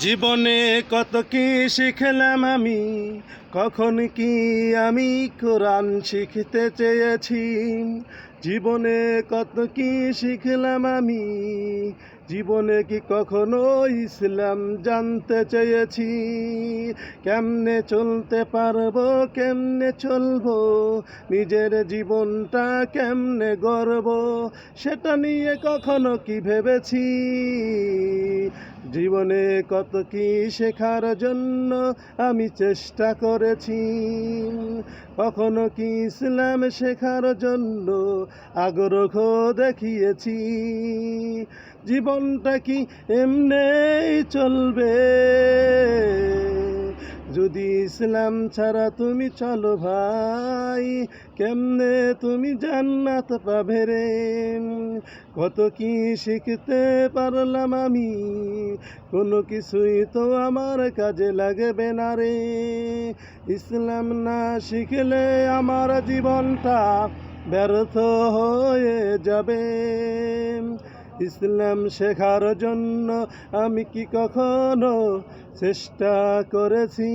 জীবনে কত কি শিখলাম আমি? কখন কি আমি কোরআন শিখতে চেয়েছি? জীবনে কত কি শিখলাম আমি? জীবনে কি কখনো ইসলাম জানতে চেয়েছি? কেমনে চলতে পারব, কেমনে চলবো? নিজের জীবনটা কেমনে গর্ব সেটা নিয়ে কখনো কি ভেবেছি? জীবনে কত কি শেখার জন্য আমি চেষ্টা করেছি। কখনো কি ইসলাম শেখার জন্য আগ্রহ দেখিয়েছি। জীবনটা কি এমনেই চলবে? যদি ইসলাম ছাড়া তুমি চলো ভাই, কেমনে তুমি জান্নাত পাবে রে? কত কি শিখতে পারলাম আমি, কোনো কিছুই তো আমার কাজে লাগবে না রে। ইসলাম না শিখলে আমার জীবনটা ব্যর্থ হয়ে যাবে। ইসলাম শেখার জন্য আমি কি কখনো চেষ্টা করেছি?